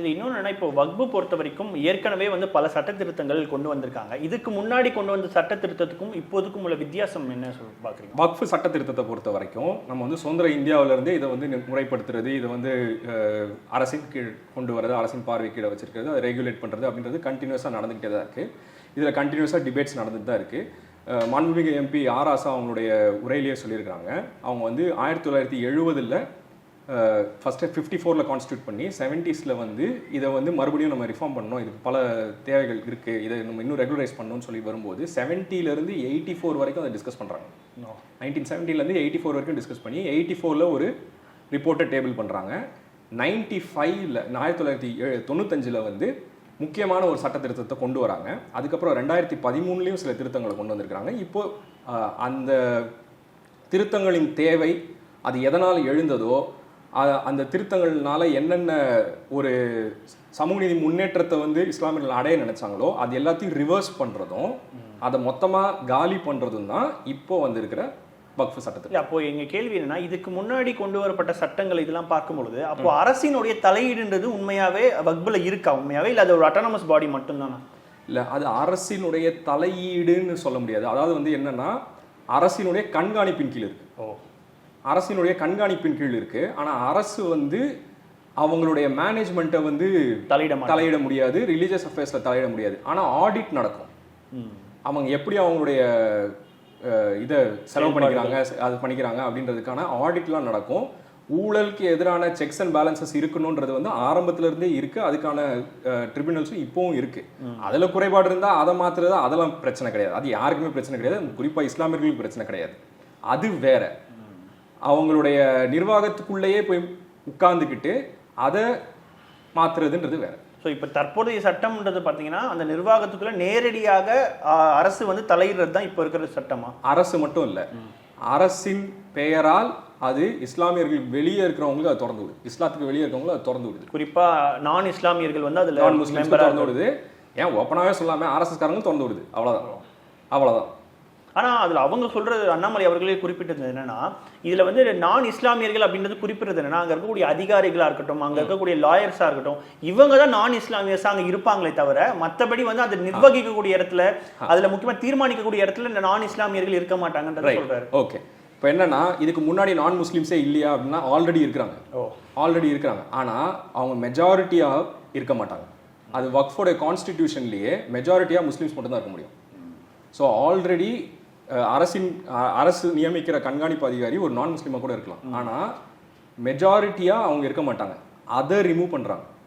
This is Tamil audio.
இது இன்னொன்று இப்போ வக்பு பொறுத்த வரைக்கும் ஏற்கனவே வந்து பல சட்ட திருத்தங்கள் கொண்டு வந்திருக்காங்க. இதுக்கு முன்னாடி கொண்டு வந்த சட்ட திருத்தத்துக்கும் இப்போதுக்கும் உள்ள வித்தியாசம் என்ன சொல் பார்க்குறீங்க வக்ஃபு சட்ட திருத்தத்தை பொறுத்த வரைக்கும் நம்ம வந்து சுதந்திர இந்தியாவிலேருந்தே இதை வந்து முறைப்படுத்துறது இதை வந்து அரசின் கீழ் கொண்டு வரது அரசின் பார்வை கீழே வச்சிருக்கிறது அதை ரெகுலேட் பண்ணுறது அப்படின்றது கண்டினியூஸாக நடந்துகிட்டே தான் இருக்குது இதில் கண்டினியூஸாக டிபேட்ஸ் நடந்துட்டு தான் இருக்குது மாண்புமிகு எம்பி ஆர் ஆசா அவங்களுடைய உரையிலேயே சொல்லியிருக்காங்க அவங்க வந்து ஆயிரத்தி தொள்ளாயிரத்தி எழுபதில் ஃபஸ்ட்டு ஃபிஃப்டி ஃபோரில் கான்ஸ்டியூட் பண்ணி செவன்ட்டீஸில் வந்து இதை வந்து மறுபடியும் நம்ம ரிஃபார்ம் பண்ணணும். இதுக்கு பல தேவைகள் இருக்குது இதை நம்ம இன்னும் ரெகுலரைஸ் பண்ணணும்னு சொல்லி வரும்போது 70 ல இருந்து எயிட்டி ஃபோர் வரைக்கும் அதை டிஸ்கஸ் பண்ணுறாங்க நைன்டீன் செவன்ட்டிலேருந்து எயிட்டி ஃபோர் வரைக்கும் டிஸ்கஸ் பண்ணி எயிட்டி ஃபோரில் ஒரு ரிப்போர்ட்டை டேபிள் பண்ணுறாங்க நைன்டி ஃபைவ்ல ஆயிரத்தி தொள்ளாயிரத்தி தொண்ணூத்தஞ்சுல வந்து முக்கியமான ஒரு சட்ட திருத்தத்தை கொண்டு வராங்க. அதுக்கப்புறம் ரெண்டாயிரத்தி பதிமூணுலேயும் சில திருத்தங்களை கொண்டு வந்திருக்கிறாங்க. இப்போ ஆஹ், அந்த திருத்தங்களின் தேவை அது எதனால் எழுந்ததோ அந்த திருத்தங்கள்னால என்னென்ன ஒரு சமூக நீதி முன்னேற்றத்தை வந்து இஸ்லாமியர்கள் அடைய நினைச்சாங்களோ அது எல்லாத்தையும் ரிவர்ஸ் பண்றதும் அதை மொத்தமா காலி பண்றதும் தான் இப்போ வந்திருக்கிற வக்ஃபு சட்டத்தில் அப்போ எங்க கேள்வி என்னன்னா இதுக்கு முன்னாடி கொண்டு வரப்பட்ட சட்டங்கள் இதெல்லாம் பார்க்கும் பொழுது அப்போ அரசினுடைய தலையீடுன்றது உண்மையாவே வக்புல இருக்கா உண்மையாவே? இல்ல அது ஒரு அட்டானமஸ் பாடி மட்டும்தானா? இல்ல அது அரசினுடைய தலையீடுன்னு சொல்ல முடியாது. அதாவது வந்து என்னன்னா அரசினுடைய கண்காணிப்பின் கீழ் இருக்கு. அரசினுடைய கண்காணிப்பின் கீழ் இருக்கு. ஆனா அரசு வந்து அவங்களுடைய மேனேஜ்மெண்ட்டை வந்து தலையிட. தலையிட முடியாது. ரிலீஜியஸ் அஃபேர்ஸ்ல தலையிட முடியாது. ஆனா ஆடிட் நடக்கும். அவங்க எப்படி அவங்களுடைய இதை செலவு பண்ணிக்கிறாங்க அது பண்ணிக்கிறாங்க அப்படின்றதுக்கான ஆடிட்லாம் நடக்கும். ஊழலுக்கு எதிரான செக்ஸ் அண்ட் பேலன்சஸ் இருக்கணுன்றது வந்து ஆரம்பத்துல இருந்தே இருக்கு. அதுக்கான ட்ரிபியூனல்ஸும் இப்பவும் இருக்கு. அதுல குறைபாடு இருந்தா அதை மாத்துறது அதெல்லாம் பிரச்சனை கிடையாது. அது யாருக்குமே பிரச்சனை கிடையாது. குறிப்பா இஸ்லாமியர்களுக்கு பிரச்சனை கிடையாது. அது வேற. அவங்களுடைய நிர்வாகத்துக்குள்ளேயே போய் உட்கார்ந்துக்கிட்டு அதை மாத்துறதுன்றது வேற. ஸோ இப்போ தற்போதைய சட்டம்ன்றது பார்த்தீங்கன்னா அந்த நிர்வாகத்துக்குள்ள நேரடியாக அரசு வந்து தலையிடுறது தான் இப்போ இருக்கிற சட்டமா? அரசு மட்டும் இல்ல. அரசின் பெயரால் அது இஸ்லாமியர்கள் வெளியே இருக்கிறவங்களுக்கு அது திறந்து விடுது. இஸ்லாத்துக்கு வெளியே இருக்கிறவங்களுக்கு அது திறந்து விடுது. குறிப்பா நான் இஸ்லாமியர்கள் வந்து அதுல நான் ஆ திறந்து விடுது. ஏன் ஓப்பனாகவே சொல்லாம ஆர்எஸ்எஸ்காரங்களும் திறந்து விடுது. அவ்வளவுதான். அவ்வளவுதான். ஆனா அதுல அவங்க சொல்றது அண்ணாமலை அவர்களே குறிப்பிட்டது என்னன்னா இதுல வந்து நான் இஸ்லாமியர்கள் அப்படின்றது குறிப்பிடுறது என்னன்னா அங்க இருக்கக்கூடிய அதிகாரிகளா இருக்கட்டும் அங்க இருக்கக்கூடிய லாயர்ஸா இருக்கட்டும் இவங்க தான் நான் இஸ்லாமியர்ஸா அங்க இருப்பாங்களே தவிர மத்தபடி வந்து அதை நிர்வகிக்கக்கூடிய இடத்துல அதுல முக்கியமா தீர்மானிக்கக்கூடிய இடத்துல இந்த நான் இஸ்லாமியர்கள் இருக்க மாட்டாங்கன்றத ரைட் சொல்றாரு. ஓகே இப்போ என்னன்னா இதுக்கு முன்னாடி நான் முஸ்லிம்ஸே இல்லையா அப்படின்னா ஆல்ரெடி இருக்கிறாங்க. ஆல்ரெடி இருக்கிறாங்க. ஆனா அவங்க மெஜாரிட்டியா இருக்க மாட்டாங்க. அது வக்ஃபோட கான்ஸ்டிடியூஷன்லயே மெஜாரிட்டியா முஸ்லிம்ஸ் மட்டும் தான் இருக்க முடியும். ஸோ ஆல்ரெடி அரசின் அரசு நியமிக்கிற கண்காணிப்பு அதிகாரி ஒரு நான் முஸ்லீமாக கூட இருக்கலாம். ஆனால் மெஜாரிட்டியாக அவங்க இருக்க மாட்டாங்க. அதை ரிமூவ் பண்ணுறாங்க